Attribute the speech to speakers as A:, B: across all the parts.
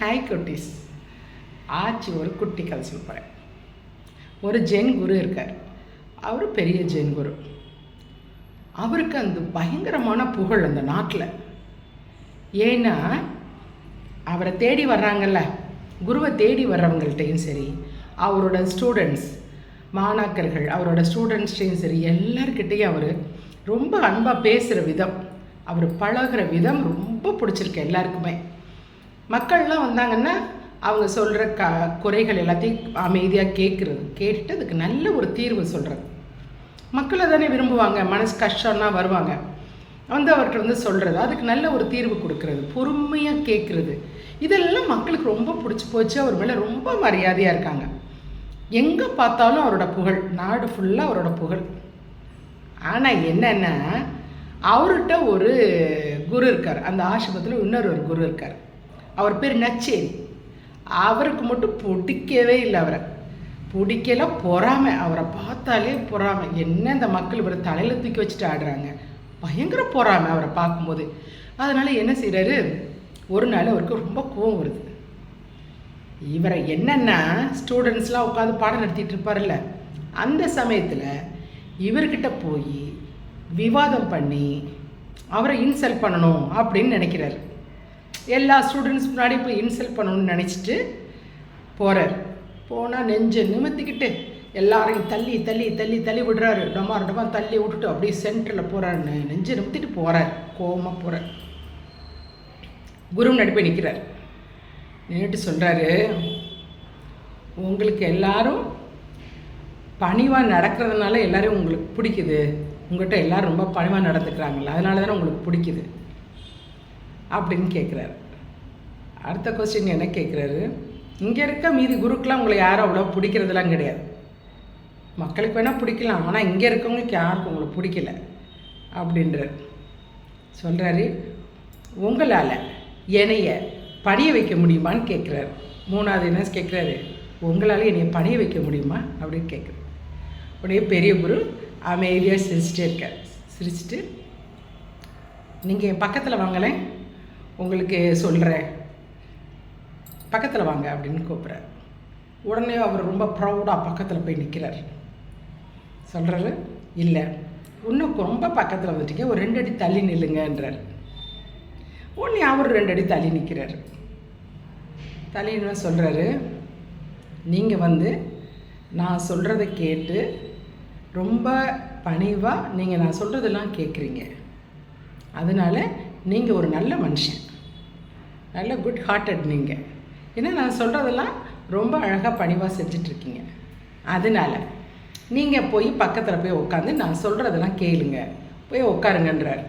A: Hi குட்டீஸ். ஆச்சி ஒரு குட்டி கதை சொல்ல போகிறேன் ஒரு ஜென் குரு இருக்கார். அவர் பெரிய ஜென் குரு. அவருக்கு அந்த பயங்கரமான புகழ் அந்த நாட்டில். ஏன்னா அவரை தேடி வர்றாங்கல்ல. குருவை தேடி வர்றவங்கள்ட்டையும் சரி அவரோட ஸ்டூடெண்ட்ஸ் மாணாக்கர்கள் அவரோட ஸ்டூடெண்ட்ஸ்டையும் சரி எல்லார்கிட்டேயும் அவர் ரொம்ப அன்பாக பேசுகிற விதம் அவர் பழகுற விதம் ரொம்ப பிடிச்சிருக்கு எல்லாருக்குமே. மக்கள்லாம் வந்தாங்கன்னா அவங்க சொல்கிற க குறைகள் எல்லாத்தையும் அமைதியாக கேட்குறது கேட்டுட்டு அதுக்கு நல்ல ஒரு தீர்வு சொல்கிறது மக்களை தானே விரும்புவாங்க மனசு கஷ்டம்னா வருவாங்க. வந்து அவர்கிட்ட வந்து சொல்கிறது அதுக்கு நல்ல ஒரு தீர்வு கொடுக்கறது பொறுமையாக கேட்குறது இதெல்லாம் மக்களுக்கு ரொம்ப பிடிச்சி போச்சு அவர் மேலே ரொம்ப மரியாதையாக இருக்காங்க. எங்கே பார்த்தாலும் அவரோட புகழ் நாடு ஃபுல்லாக அவரோட புகழ். ஆனால் என்னென்னா அவர்கிட்ட ஒரு குரு இருக்கார் அந்த ஆசிரமத்தில் இன்னொரு ஒரு குரு இருக்கார். அவர் பேர் நச்சேரி. அவருக்கு மட்டும் பிடிக்கவே இல்லை அவரை. பிடிக்கல பொறாமை. அவரை பார்த்தாலே பொறாமை. என்ன இந்த மக்கள் இவரை தலையில் தூக்கி வச்சுட்டு ஆடுறாங்க? பயங்கர பொறாமை அவரை பார்க்கும்போது. அதனால் என்ன செய்கிறாரு ஒரு நாள் அவருக்கு ரொம்ப கோவம் வருது. இவரை என்னென்னா ஸ்டூடெண்ட்ஸ்லாம் உட்காந்து பாடம் நடத்திட்டு இருப்பார்ல அந்த சமயத்தில் இவர்கிட்ட போய் விவாதம் பண்ணி அவரை இன்சல்ட் பண்ணணும் அப்படின்னு நினைக்கிறாரு. எல்லா ஸ்டூடெண்ட்ஸ் முன்னாடி போய் இன்சல்ட் பண்ணணும்னு நினச்சிட்டு போகிறார் போனால் நெஞ்சை நிமித்திக்கிட்டு எல்லாரையும் தள்ளி தள்ளி தள்ளி தள்ளி விடுறாரு. டமார் டமார் தள்ளி விட்டுட்டு அப்படியே சென்டரில் போகிறாரு நெஞ்சை நிமித்திட்டு போகிறார் கோபமாக போகிறார் குரு நடிப்பை நிற்கிறார் நின்றுட்டு சொல்கிறாரு உங்களுக்கு எல்லாரும் பணிவாக நடக்கிறதுனால எல்லோரும் உங்களுக்கு பிடிக்குது. உங்கள்கிட்ட எல்லோரும் ரொம்ப பணிவாக நடந்துக்கிறாங்கல்ல அதனால தானே உங்களுக்கு பிடிக்குது. அப்படின்னு கேட்குறாரு அடுத்த கொஸ்டின் என்ன கேட்குறாரு இங்கே இருக்க மீதி குருக்கெலாம் உங்களை யாரும் அவ்வளோ பிடிக்கிறதுலாம் கிடையாது. மக்களுக்கு வேணால் பிடிக்கலாம் ஆனால் இங்கே இருக்கவங்களுக்கு யாருக்கும் உங்களை பிடிக்கல அப்படின்றார். சொல்கிறாரு உங்களால் என்னைய பணிய வைக்க முடியுமான்னு கேட்குறாரு மூணாவது என்ன கேட்குறாரு உங்களால் என்னைய பணிய வைக்க முடியுமா? அப்படின்னு கேட்குறாரு உடனே பெரிய குரு அமைதியாக சிரிச்சிட்டே இருக்கார். சிரிச்சிட்டு நீங்கள் என் பக்கத்தில் வாங்கலேன் உங்களுக்கு சொல்கிறேன் பக்கத்தில் வாங்க அப்படின்னு கூப்பிட்றாரு. உடனே அவர் ரொம்ப ப்ரௌடாக பக்கத்தில் போய் நிற்கிறார் சொல்கிறாரு இல்லை இன்னும் ரொம்ப பக்கத்தில் வந்துட்டீங்க. ஒரு ரெண்டு அடி தள்ளி நில்லுங்கன்றார். உடனே அவர் ரெண்டு அடி தள்ளி நிற்கிறார் தள்ளின்னு சொல்கிறாரு நீங்கள் வந்து நான் சொல்கிறத கேட்டு ரொம்ப பணிவாக நீங்கள் நான் சொல்கிறதெல்லாம் கேட்குறீங்க அதனால் நீங்கள் ஒரு நல்ல மனுஷன். நல்ல குட் ஹார்ட்டட் நீங்கள் ஏன்னா நான் சொல்கிறதெல்லாம் ரொம்ப அழகாக பணிவாக செஞ்சிட்ருக்கீங்க. அதனால் நீங்கள் போய் பக்கத்தில் போய் உட்காந்து நான் சொல்கிறதெல்லாம் கேளுங்க. போய் உட்காருங்கன்றார்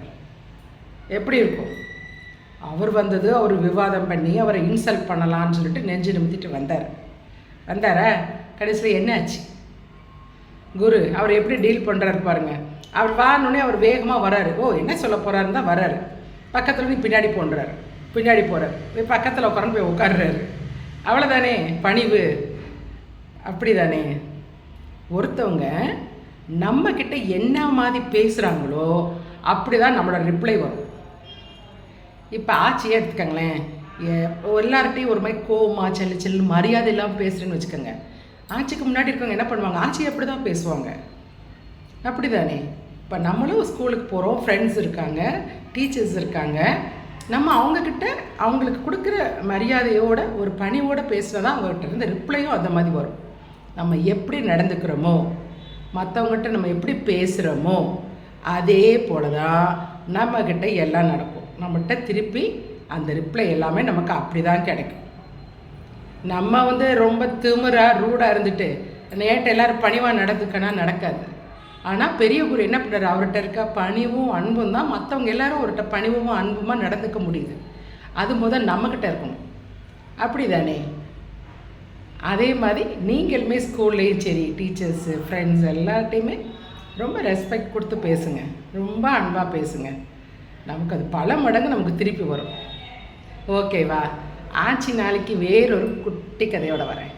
A: எப்படி இருக்கும்? அவர் வந்தது அவர் விவாதம் பண்ணி அவரை இன்சல்ட் பண்ணலான்னு சொல்லிட்டு நெஞ்சு நிமித்திட்டு வந்தார். வந்தாரா? கடைசியில் என்ன ஆச்சு? குரு அவர் எப்படி டீல் பண்ணுறாரு பாருங்கள் அவர் வானோடனே அவர் வேகமாக வராரு. ஓ என்ன சொல்ல போகிறாருன்னு தான் வராரு. பக்கத்தில் நீ பின்னாடி போன்றார். பின்னாடி போகிறார் போய் பக்கத்தில் உட்காரன்னு போய் உட்காடுறாரு அவ்வளோதானே பணிவு. அப்படி தானே ஒருத்தவங்க நம்மக்கிட்ட என்ன மாதிரி பேசுகிறாங்களோ அப்படி தான் நம்மளோட ரிப்ளை வரும். இப்போ ஆட்சியே எடுத்துக்கங்களேன். எல்லார்ட்டையும் ஒரு மாதிரி கோமா செல்லு செல்லு மரியாதை இல்லாமல் பேசுகிறேன்னு வச்சுக்கோங்க. ஆட்சிக்கு முன்னாடி இருக்கவங்க என்ன பண்ணுவாங்க? ஆட்சி அப்படி தான் பேசுவாங்க. அப்படி தானே இப்போ நம்மளும் ஸ்கூலுக்கு போகிறோம் ஃப்ரெண்ட்ஸ் இருக்காங்க டீச்சர்ஸ் இருக்காங்க. நம்ம அவங்கக்கிட்ட அவங்களுக்கு கொடுக்குற மரியாதையோட ஒரு பணிவோடு பேசினா தான் அவங்ககிட்ட இருந்து ரிப்ளையும் அந்த மாதிரி வரும். நம்ம எப்படி நடந்துக்கிறோமோ மற்றவங்ககிட்ட நம்ம எப்படி பேசுகிறோமோ அதே போல தான் நம்மக்கிட்ட எல்லாம் நடக்கும். நம்மகிட்ட திருப்பி அந்த ரிப்ளை எல்லாமே நமக்கு அப்படி தான் கிடைக்கும். நம்ம வந்து ரொம்ப திமுறாக ரூடாக இருந்துட்டு நேற்று எல்லோரும் பணிவாக நடந்துக்கனா நடக்காது. ஆனால் பெரிய குரு என்ன பண்ணுறாரு அவர்கிட்ட இருக்க பணிவும் அன்பும் தான் மற்றவங்க எல்லாரும் அவர்கிட்ட பணிவும் அன்புமா நடந்துக்க முடியுது. அது முதல் நம்மக்கிட்ட இருக்கணும். அப்படி தானே அதே மாதிரி நீங்களுமே ஸ்கூல்லேயும் சரி டீச்சர்ஸு ஃப்ரெண்ட்ஸ் எல்லார்ட்டையுமே ரொம்ப ரெஸ்பெக்ட் கொடுத்து பேசுங்க. ரொம்ப அன்பாக பேசுங்க. நமக்கு அது பல மடங்கு நமக்கு திருப்பி வரும். ஓகேவா? ஆச்சி நாளைக்கு வேறொரு குட்டி கதையோடு வரேன்.